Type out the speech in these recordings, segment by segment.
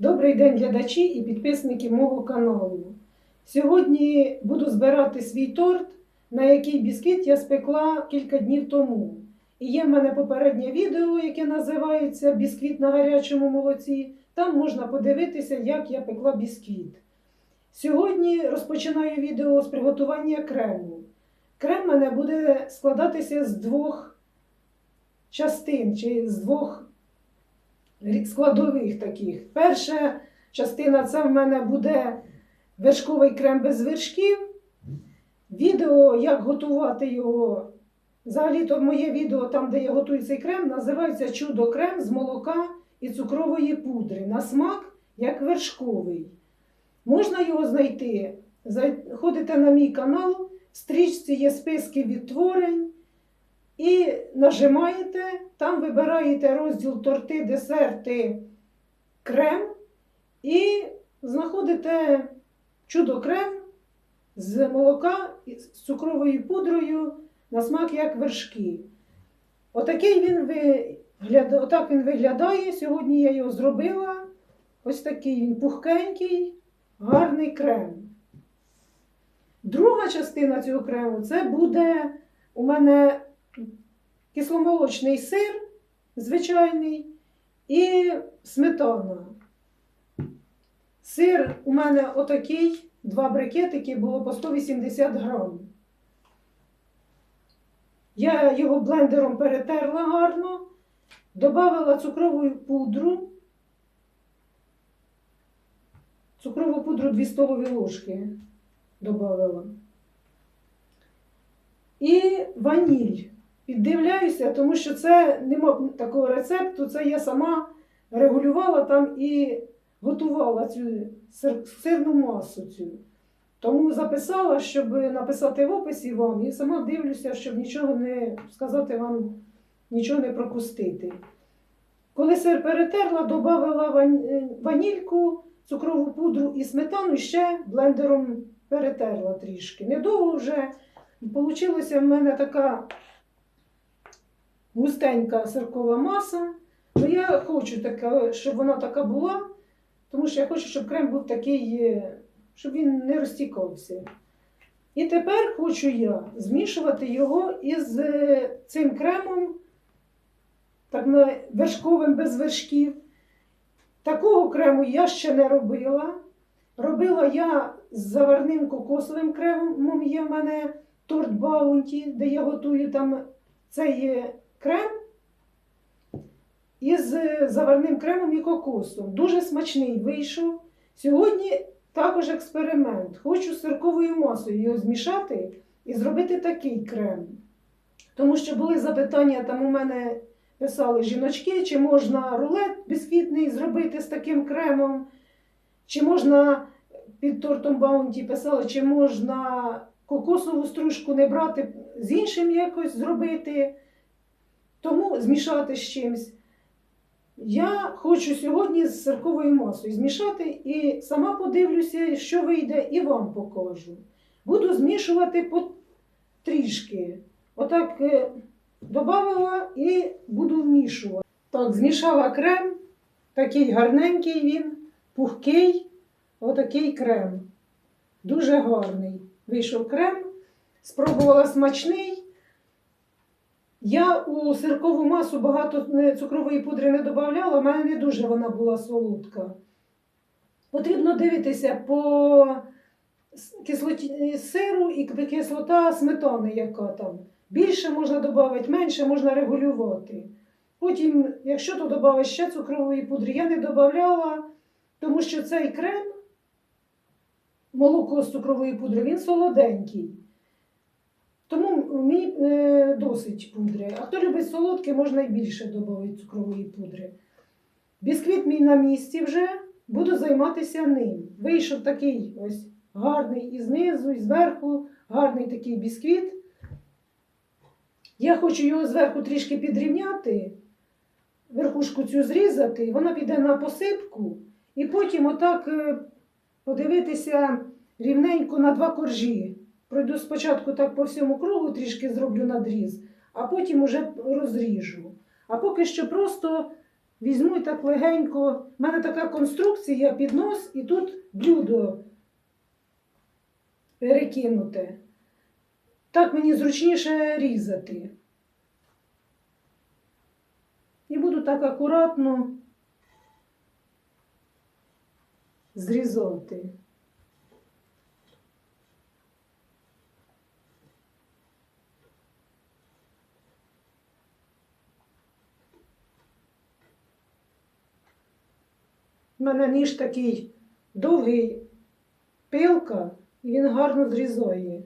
Добрий день, глядачі і підписники мого каналу. Сьогодні буду збирати свій торт, на який бісквіт я спекла кілька днів тому. І є в мене попереднє відео, яке називається Бісквіт на гарячому молоці. Там можна подивитися, як я пекла бісквіт. Сьогодні розпочинаю відео з приготування крему. Крем мене буде складатися з двох частин чи з двох складових таких. Перша частина це в мене буде вершковий крем без вершків. Відео, як готувати його. Взагалі-то моє відео, там, де я готую цей крем, називається Чудо крем з молока і цукрової пудри. На смак як вершковий. Можна його знайти. Заходите на мій канал, в стрічці є списки відтворень. І нажимаєте, там вибираєте розділ торти, десерти, крем і знаходите чудо крем з молока з цукровою пудрою на смак як вершки. Отакий він виглядає, отак він виглядає. Сьогодні я його зробила. Ось такий він пухкенький, гарний крем. Друга частина цього крему це буде у мене кисломолочний сир звичайний і сметана. Сир у мене отакий, два брикетики було по 180 грам. Я його блендером перетерла гарно, додала цукрову пудру. Цукрову пудру 2 столові ложки додала. І ваніль. Піддивляюся, тому що це нема такого рецепту, це я сама регулювала там і готувала цю сирну масу. цю. Тому записала, щоб написати в описі вам, і сама дивлюся, щоб нічого не сказати вам, нічого не пропустити. Коли сир перетерла, додала ванільку, цукрову пудру і сметану, і ще блендером перетерла трішки. Недовго вже вийшла в мене така густенька сиркова маса. Ну, я хочу, така, щоб вона така була, тому що я хочу, щоб крем був такий, е, щоб він не розтікався. І тепер хочу я змішувати його із е, цим кремом, так вершковим без вершків. Такого крему я ще не робила. Робила я з заварним кокосовим кремом. Є в мене торт Баунті, де я готую там цей крем із заварним кремом і кокосом. Дуже смачний вийшов. Сьогодні також експеримент. Хочу з сирковою масою його змішати і зробити такий крем. Тому що були запитання, там у мене писали жіночки, чи можна рулет бісквітний зробити з таким кремом, чи можна під тортом Баунті писали, чи можна кокосову стружку не брати з іншим якось зробити. Тому змішати з чимось. Я хочу сьогодні з сирковою масою змішати і сама подивлюся, що вийде, і вам покажу. Буду змішувати по трішки. Отак е, додала і буду вмішувати. Так, змішала крем, такий гарненький він, пухкий, отакий крем. Дуже гарний. Вийшов крем, спробувала смачний. Я у сиркову масу багато цукрової пудри не додавала, в мене не дуже вона була солодка. Потрібно дивитися по кислоті сиру і кислота сметани, яка там. Більше можна додати, менше можна регулювати. Потім, якщо то додати ще цукрової пудри, я не додавала, тому що цей крем, молоко з цукрової пудри, він солоденький. Тому мені е, досить пудри. А хто любить солодке, можна і більше додати цукрової пудри. Бісквіт мій на місці вже, буду займатися ним. Вийшов такий ось гарний і знизу, і зверху, гарний такий бісквіт. Я хочу його зверху трішки підрівняти, верхушку цю зрізати, вона піде на посипку, і потім отак е, подивитися рівненько на два коржі. Пройду спочатку так по всьому кругу, трішки зроблю надріз, а потім уже розріжу. А поки що просто візьму і так легенько. У мене така конструкція піднос, і тут блюдо перекинуте. Так мені зручніше різати. І буду так акуратно зрізати. У мене ніж такий довгий пилка, і він гарно зрізає.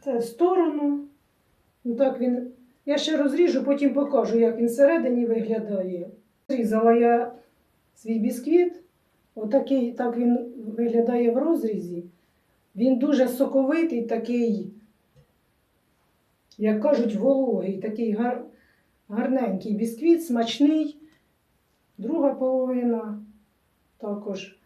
Це в сторону. Ну так він. Я ще розріжу, потім покажу, як він всередині виглядає. Зрізала я свій бісквіт. Отакий, так він виглядає в розрізі. Він дуже соковитий, такий, як кажуть, вологий, такий гар... гарненький бісквіт, смачний. Друга половина також.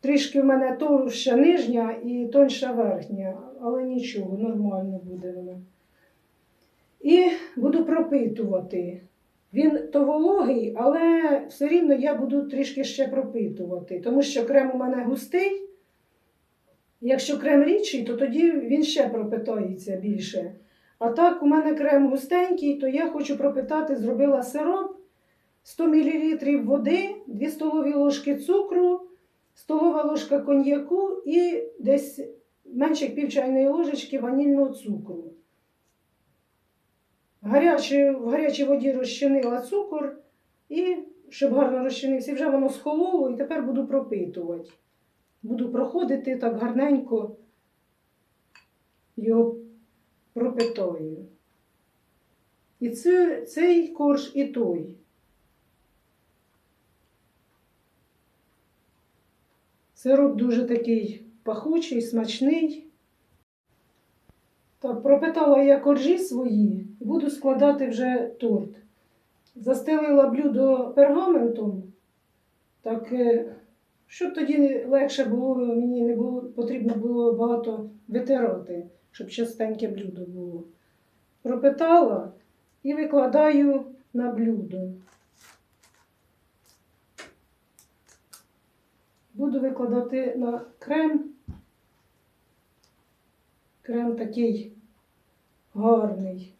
Трішки в мене товща нижня і тоньша верхня, але нічого, нормально буде воно. І буду пропитувати. Він то вологий, але все рівно я буду трішки ще пропитувати, тому що крем у мене густий. Якщо крем рідший, то тоді він ще пропитається більше. А так, у мене крем густенький, то я хочу пропитати, зробила сироп 100 мл води, 2 столові ложки цукру, столова ложка коньяку і десь менше пів чайної ложечки ванільного цукру. Гарячі, в гарячій воді розчинила цукор і, щоб гарно розчинився, вже воно схололо, і тепер буду пропитувати. Буду проходити так гарненько його пропитаю. І це, цей корж, і той. Сироп дуже такий пахучий, смачний. Так, пропитала я коржі свої буду складати вже торт. Застелила блюдо пергаментом, так, е, щоб тоді легше було, мені не було, потрібно було багато витирати, щоб частеньке блюдо було. Пропитала і викладаю на блюдо. Буду викладати на крем. Крем такий гарний.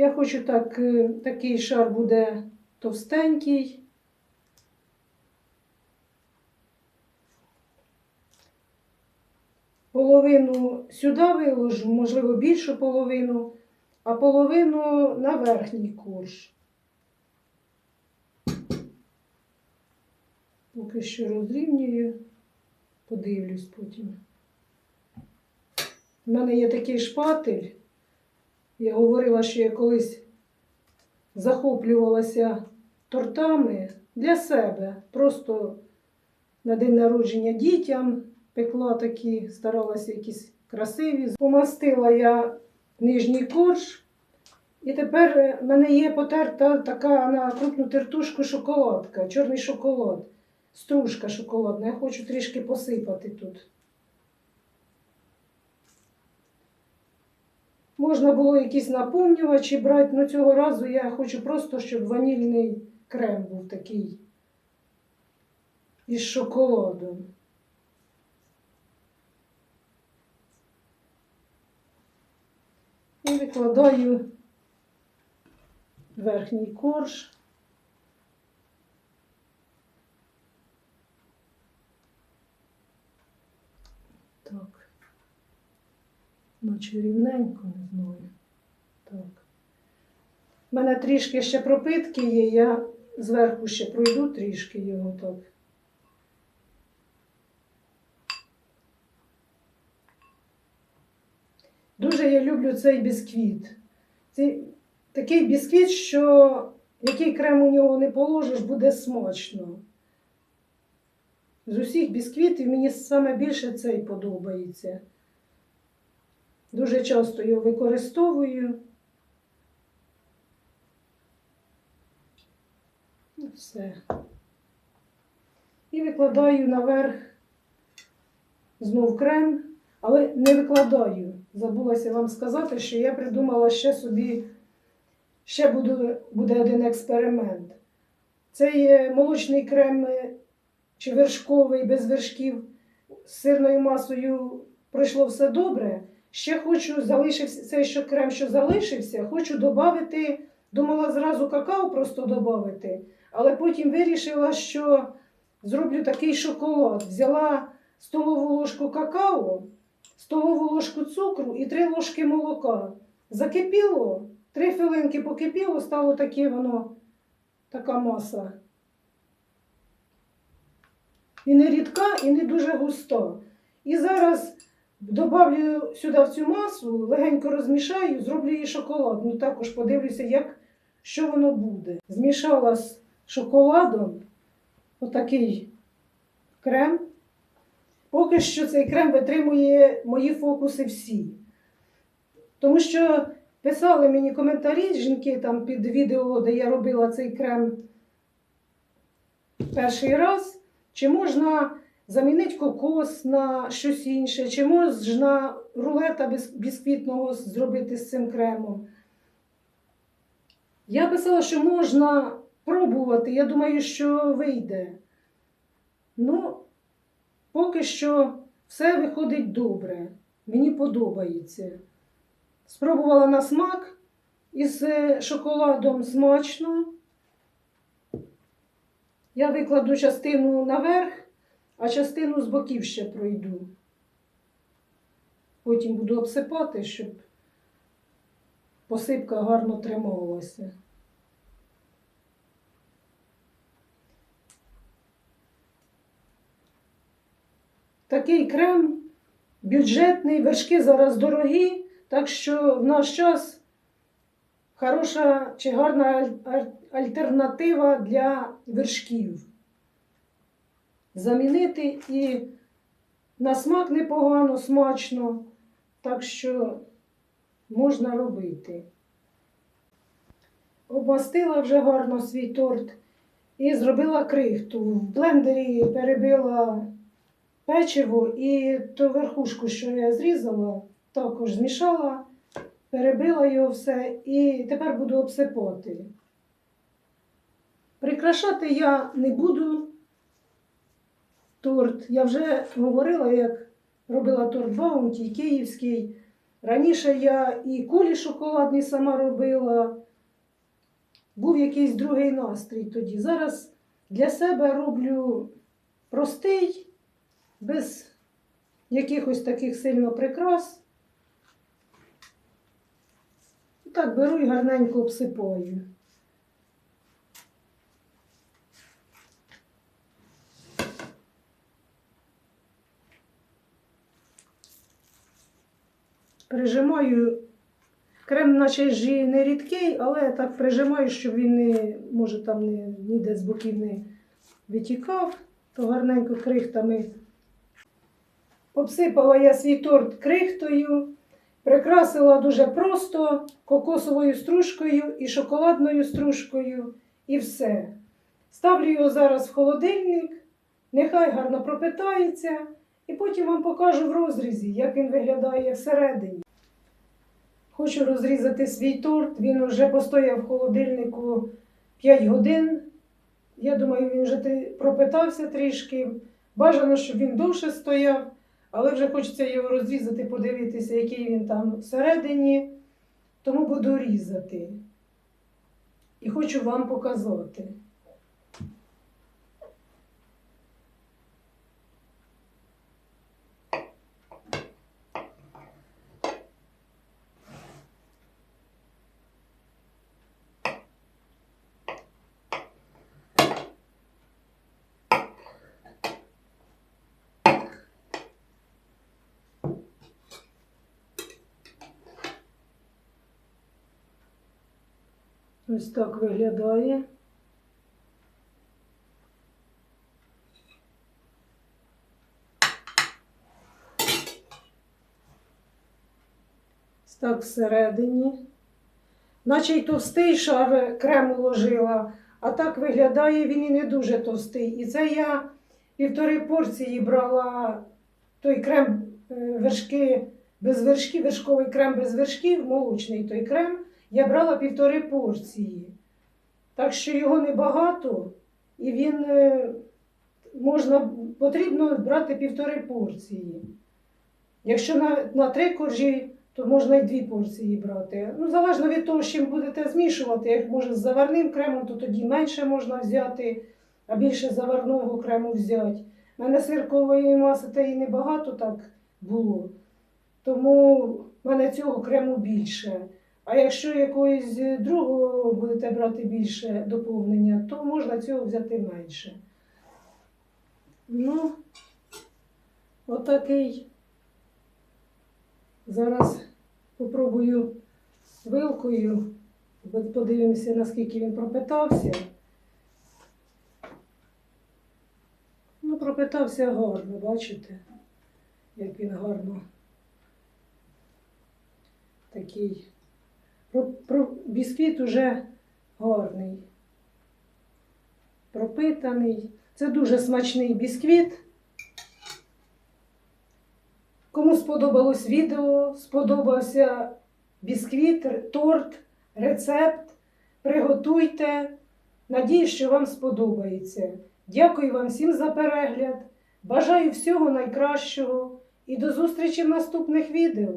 Я хочу так, е, такий шар буде товстенький. Половину сюди виложу, можливо, більшу половину, а половину на верхній корж. Поки що розрівнюю, подивлюсь потім. У мене є такий шпатель. Я говорила, що я колись захоплювалася тортами для себе. Просто на день народження дітям пекла такі, старалася якісь красиві. Помастила я нижній корж. І тепер в мене є потерта така на крупну тертушку шоколадка, чорний шоколад, стружка шоколадна. Я хочу трішки посипати тут. Можна було якісь наповнювачі брати, але цього разу я хочу просто, щоб ванільний крем був такий із шоколадом. І викладаю верхній корж. Так. Наче рівненько, не знаю. Так. У мене трішки ще пропитки є, я зверху ще пройду трішки його так. Дуже я люблю цей бісквіт. Це такий бісквіт, що який крем у нього не положиш, буде смачно. З усіх бісквітів мені саме більше цей подобається. Дуже часто його використовую. Ну, Все. І викладаю наверх знов крем, але не викладаю. Забулася вам сказати, що я придумала ще собі, ще буде, буде один експеримент. Цей е, молочний крем е, чи вершковий без вершків з сирною масою пройшло все добре. Ще хочу залишився цей що крем, що залишився, хочу додати, думала зразу какао просто додати, але потім вирішила, що зроблю такий шоколад. Взяла столову ложку какао, столову ложку цукру і три ложки молока. Закипіло, три хвилинки покипіло, стало таке воно, така маса. І не рідка, і не дуже густа. І зараз добавлю сюди в цю масу, легенько розмішаю, зроблю її шоколад. Ну також подивлюся, як, що воно буде. Змішала з шоколадом отакий крем. Поки що цей крем витримує мої фокуси всі. Тому що писали мені коментарі жінки там під відео, де я робила цей крем перший раз, чи можна замінити кокос на щось інше, чи можна рулета бісквітного зробити з цим кремом. Я писала, що можна пробувати. Я думаю, що вийде. Ну, поки що все виходить добре. Мені подобається. Спробувала на смак із е, шоколадом смачно. Я викладу частину наверх, а частину з боків ще пройду. Потім буду обсипати, щоб посипка гарно трималася. Такий крем бюджетний, вершки зараз дорогі, так що в наш час хороша чи гарна аль- аль- альтернатива для вершків. Замінити і на смак непогано, смачно, так що можна робити. Обмастила вже гарно свій торт і зробила крихту. В блендері перебила печиво і ту верхушку, що я зрізала, також змішала, перебила його все і тепер буду обсипати. Прикрашати я не буду торт. Я вже говорила, як робила торт Баунті, київський. Раніше я і кулі шоколадні сама робила. Був якийсь другий настрій тоді. Зараз для себе роблю простий, без якихось таких сильно прикрас. Так беру і гарненько обсипаю. Прижимаю крем, наче ж не рідкий, але я так прижимаю, щоб він не, може там не, ніде з боків не витікав, то гарненько крихтами. Обсипала я свій торт крихтою, прикрасила дуже просто кокосовою стружкою і шоколадною стружкою, і все. Ставлю його зараз в холодильник, нехай гарно пропитається, і потім вам покажу в розрізі, як він виглядає всередині. Хочу розрізати свій торт. Він вже постояв в холодильнику 5 годин. Я думаю, він вже пропитався трішки. Бажано, щоб він довше стояв, але вже хочеться його розрізати, подивитися, який він там всередині. Тому буду різати. І хочу вам показати. Ось так виглядає. Так всередині. Наче й товстий шар крему ложила, а так виглядає він і не дуже товстий. І це я півтори порції брала той крем е, вершки без вершків, вершковий крем без вершків, молочний той крем, я брала півтори порції. Так що його небагато, і він е, можна, потрібно брати півтори порції. Якщо на, на три коржі, то можна й дві порції брати. Ну, залежно від того, з чим будете змішувати. Як може з заварним кремом, то тоді менше можна взяти, а більше заварного крему взяти. У мене сиркової маси та і небагато так було. Тому в мене цього крему більше. А якщо якогось другого будете брати більше доповнення, то можна цього взяти менше. Ну, отакий. Зараз попробую вилкою, подивимося, наскільки він пропитався. Ну, пропитався гарно, бачите, як він гарно такий. Про, про, бісквіт уже гарний, пропитаний. Це дуже смачний бісквіт. Кому сподобалось відео, сподобався бісквіт, торт, рецепт, приготуйте. Надіюсь, що вам сподобається. Дякую вам всім за перегляд. Бажаю всього найкращого і до зустрічі в наступних відео.